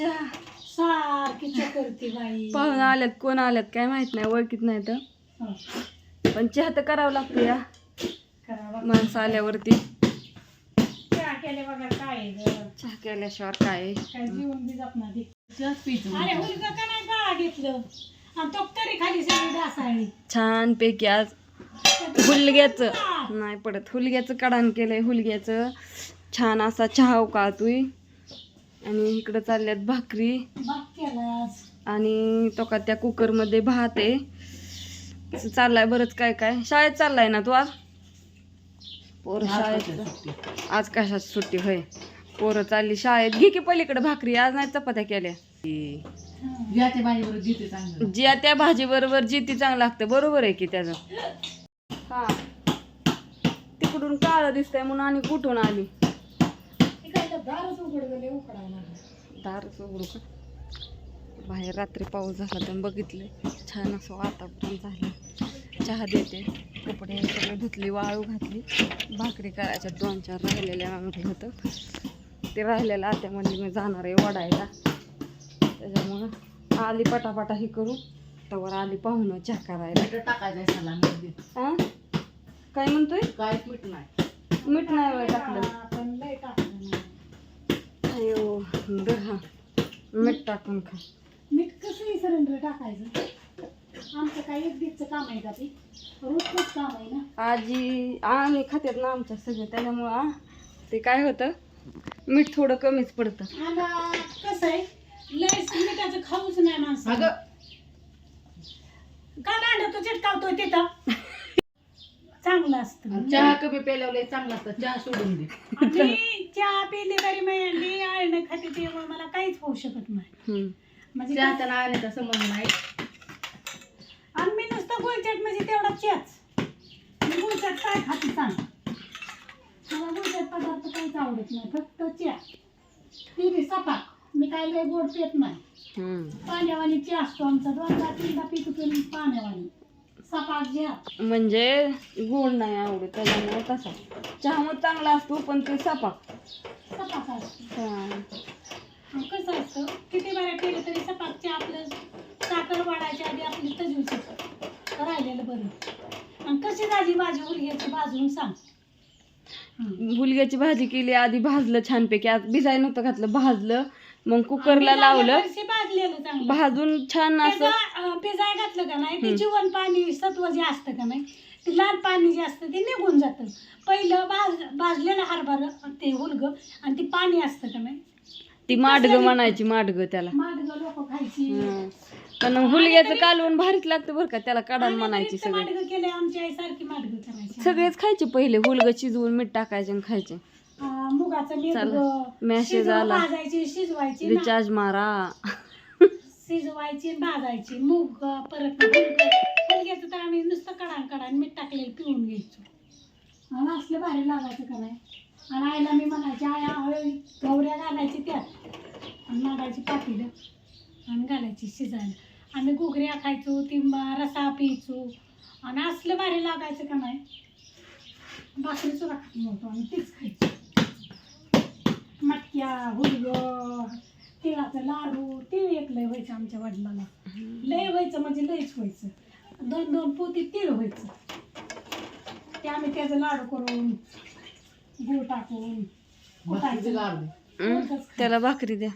चहा सारखी करते बाई. पाहुणे आल्यात कोण आल्यात काय माहीत नाही ओळखीत नाही तर. हं. पण चहा तर करावं लागतो या. माणसं आल्यावरती. चहा बघा काय केल्याशिवाय काय आहे? काय जीवन बी जपणार ते. चहाच पितो अरे मुलगा का नाही बाळा घेतलं? आणि तो तरी खाली सगळी डासाळली छान पैकी आज हुलग्याचं. नाही पडत. हुलग्याचं कडाण केलंय हुलग्याचं. छान असा चहा उकाळतोय आणि इकडं चालल्यात भाकरी. आणि तो का त्या कुकरमध्ये भात आहे. चाललाय बरंच काय काय. शाळेत चाललाय ना तू आज? पोरं शाळेत आज कशाची सुट्टी? होय. पोरं चालली शाळेत. घे की पलीकडे भाकरी. आज नाही चपात्या केल्या. ज्या त्या भाजी बरोबर जी ती चांगलं लागतं. बरोबर आहे की त्याचं? हा. तिकडून काळं दिसतंय म्हणून आणि कुठून आली? दारच उघड गेले उकडावं लागलं दारच उघडू का? बाहेर रात्री पाऊस झाला तर बघितलं छान असं वातावरण झालं. चहा देते. कपडे सगळे धुतली वाळू घातली. भाकरी करायच्या दोन चार राहिलेल्या म्हटलं होतं ते राहिलेलं आत्या म्हणली मी जाणार आहे वडायला त्याच्यामुळं आली पटापटा ही करू. तवर आली पाहुणं चहा करायला. मीठ टाकायचं हा काय म्हणतोय? काय पीठ नाही. मीठ नाही टाकलं. नाही. दर हा. मीठ टाकून खा. मीठ कसं सिलेंडर टाकायचं. आमचं काय एक दिवसचं काम आहे का ते? रोजच काम आहे ना? आजी आम्ही खात्यात ना आमच्या सगळं त्याच्यामुळं ते काय होतं? मीठ थोडं कमीच पडतं. कसं आहे? लय मिठाचं खाऊच नाही माणसं. अगं. का दांड तो चिटकावतोय तिथं? चांगलं असतं चहा कमी लय चांगला असतं. चहा सोडून दे. चहा पिली तरी मी आळणं खाते त्यामुळे मला काहीच होऊ शकत नाही. म्हणजे चहा त्याला आणण्याचा संबंध नाही. आणि मी नुसतं गुळचट म्हणजे तेवढा चहाच. मी गुळचट काय खाते सांग. मला गुळचट पदार्थ काहीच आवडत नाही फक्त चहा. ती बी सपाक. मी काय लय गोड पित नाही. हम्म. पाण्यावानी चहा असतो आमचा. दोनदा तीनदा पितो सपाक चहा म्हणजे गोड नाही आवडत त्याच्यामुळे तसा. चहा मग चांगला असतो पण ते सपाक. सपाक असतो हा. मग कसं असतं किती बऱ्या केलं तरी सपाकचे आपलं साखर वाढायच्या आधी आपली तजवीच राहिलेलं बरं. आणि कशी झाली भाजी उलग्याची भाजून सांग. हुलग्याची भाजी केली आधी भाजलं छानपैकी. आज भिजाय नव्हतं घातलं भाजलं. मग कुकरला लावलं भाजलेलं भाजून छान असं. पिजाय घातलं का नाही? ते. जीवन पाणी सत्व जे असतं का नाही ते लाल पाणी जे असतं ते निघून जातं. पहिलं भाज भाजलेलं हरभर ते हुलग आणि ते पाणी असतं का नाही? ती माडग म्हणायची माडग त्याला. माडगं लोक खायची. पण हुलग्याचं कालवण भारीच लागतं बरं का त्याला काढान म्हणायची सगळे. माडगं केले आमची आई सारखी माडगं करायची. सगळेच खायचे पहिले हुलग शिजवून मीठ टाकायचे आणि खायचे. मुगाचं चला, शिजवून आला. भाजायची शिजवायची ना. रिचार्ज मारा. शिजवायची भाजायची मूग अं, परत हुलग्याचं तर आम्ही नुसतं कडान कडान मीठ टाकलेलं पिऊन घ्यायचो. आणि असलं भारी लागायचं का नाही? आणि आईला मी म्हणायची आय हळू गवऱ्या घालायची त्यात. आणि मागायची पातीलं. आणि घालायची शिजायला. आम्ही घुगऱ्या खायचो ती म- रसा प्यायचो आणि असलं भारी लागायचं का नाही? भाकरी सुद्धा खात नव्हतो आणि तीच खायची. मटक्या हुलग तिळाचं लाडू तिळ एक लय व्हायचं आमच्या वडिलाला. लय व्हायचं म्हणजे लयच व्हायचं. दोन दोन पोती तीळ व्हायचं. ते आम्ही त्याचं लाडू करून गूळ टाकून कुटायचं. लाडू. त्याला भाकरी द्या.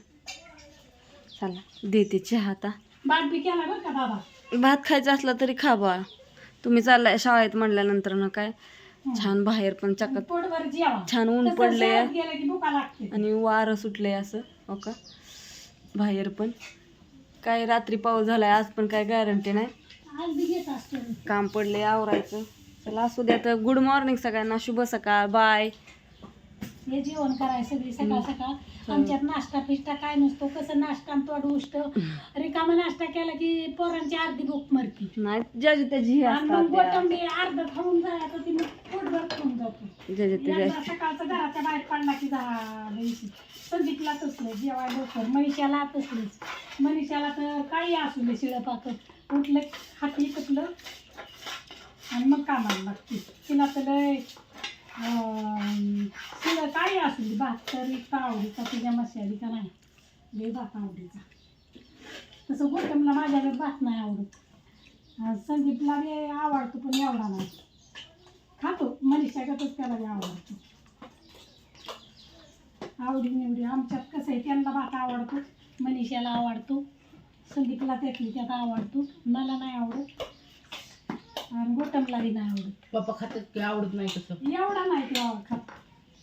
चला देते चहा आता. बाट बी केला बरं का बाबा भात खायचा असला तरी खा बा. तुम्ही चाललाय शाळेत म्हणल्यानंतर ना काय? छान बाहेर पण चकत छान ऊन पडलंय. आणि वारं सुटलंय असं हो का? बाहेर पण. काय रात्री पाऊस झालाय आज पण काय गॅरंटी नाही. काम पडले आवरायचं. चला असू द्या तर गुड मॉर्निंग सगळ्यांना. शुभ सकाळ बाय हे जेवण करायचं सगळी सकाळ सकाळ. आमच्यात नाश्ता पिष्टा काय नसतो कसं नाश्ता तोड उष्ट. रिकामा नाश्ता केला की पोरांची अर्धी भूक मरती. नाही ज्याची त्याची हे आणि मग असतात त्या. गोटंबी अर्ध खाऊन जायचं ती मग पोटभर खाऊन जातो. ज्याची एकदा त्याची सकाळचं घराच्या बाहेर पडला की झालं इशी. संदीपला तसलं जेवाय लवकर. मनीषाला तसलंच मनीषाला तर काही असू दे शिळं पाकं उठलं हाती कटलं आणि मग कामाला लागते. तिला तर लय अं, काही असू दे भात तरी आवडीचा तुझ्या मशाली का नाही? लय भात आवडीचा. तसं गोटमला माझ्याकडे भात नाही आवडत. संदीपला बी आवडतो पण एवढा नाही. खातो मनीषागतच त्याला बी आवडतो. आवडी निवडी आमच्यात कसं आहे त्यांना भात आवडतो मनीषाला आवडतो संदीपला त्यातली त्यात आवडतो. मला नाही बी नाही आवडत. पप्पा खातात की आवडत नाही कसं एवढा नाही ते खात.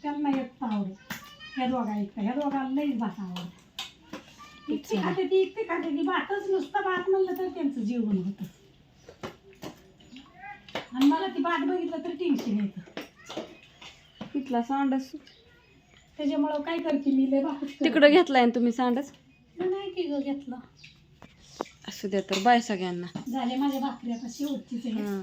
त्यांना येत आवडत. ह्या दोघा एक ह्या दोघांना लईच भात आवडत. इतके खाते ती इतके खाते ती. भातच नुसतं भात म्हणलं तर त्यांचं जेवण होतं. आणि मला ती भात बघितलं तर टेन्शन येतं. तिथला सांडस. त्याच्यामुळं काय करते मी लय भात तिकडं घेतलाय ना तुम्ही सांडस? नाही की ग घेतलं. असू द्या तर बाय सगळ्यांना. झाले माझ्या भाकरी आता शेवटचीच आहे हां.